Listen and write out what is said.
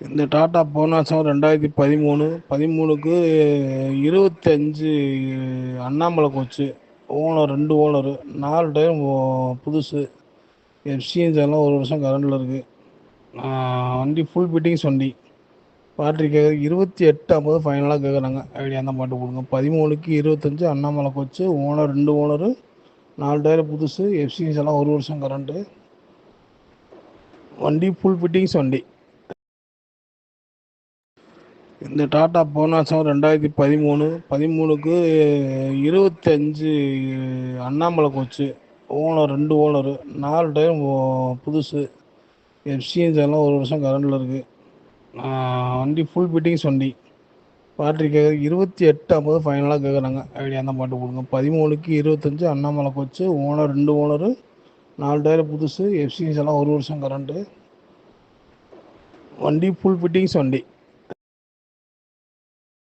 இந்த டாட்டா போனாசம் ரெண்டாயிரத்தி பதிமூணு பதிமூணுக்கு இருபத்தஞ்சு அண்ணாமலை கோச்சு ஓனர் ரெண்டு ஓனரு நாலு டயர் புதுசு. எஃப்சிஎன்ஸ் எல்லாம் ஒரு வருஷம் கரண்டில் இருக்குது வண்டி ஃபுல் ஃபிட்டிங்ஸ் வண்டி. பேட்ரி கேட்குறது இருபத்தி எட்டு ஐம்பது ஃபைனலாக கேட்குறாங்க ஐடியா தான் பாட்டு கொடுங்க. பதிமூணுக்கு இருபத்தஞ்சு அண்ணாமலை கோச்சு ஓனர் ரெண்டு ஓனரு நாலு டயர் புதுசு. எஃப்சிஎன்ஸ் எல்லாம் ஒரு வருஷம் கரண்ட்டு வண்டி ஃபுல் ஃபிட்டிங்ஸ் வண்டி. இந்த டாட்டா வருஷம் ரெண்டாயிரத்தி பதிமூணு பதிமூணுக்கு இருபத்தஞ்சு அண்ணாமலை கோச்சு ஓனர் ரெண்டு ஓனரு நாலு டயர் புதுசு. எஃப்சிஎன்ஸ் எல்லாம் ஒரு வருஷம் கரண்டில் இருக்குது வண்டி ஃபுல் ஃபிட்டிங்ஸ் வண்டி. பேட்ரி கேட்குறது இருபத்தி எட்டு ஐம்பது ஃபைனலாக கேட்குறாங்க ஐடியா தான் பாட்டு கொடுங்க. பதிமூணுக்கு இருபத்தஞ்சு அண்ணாமலை கோச்சு ஓனர் ரெண்டு ஓனரு நாலு டயர் புதுசு. எஃப்சிஎன்ஸ் எல்லாம் ஒரு வருஷம் கரண்ட்டு வண்டி ஃபுல் ஃபிட்டிங்ஸ் வண்டி.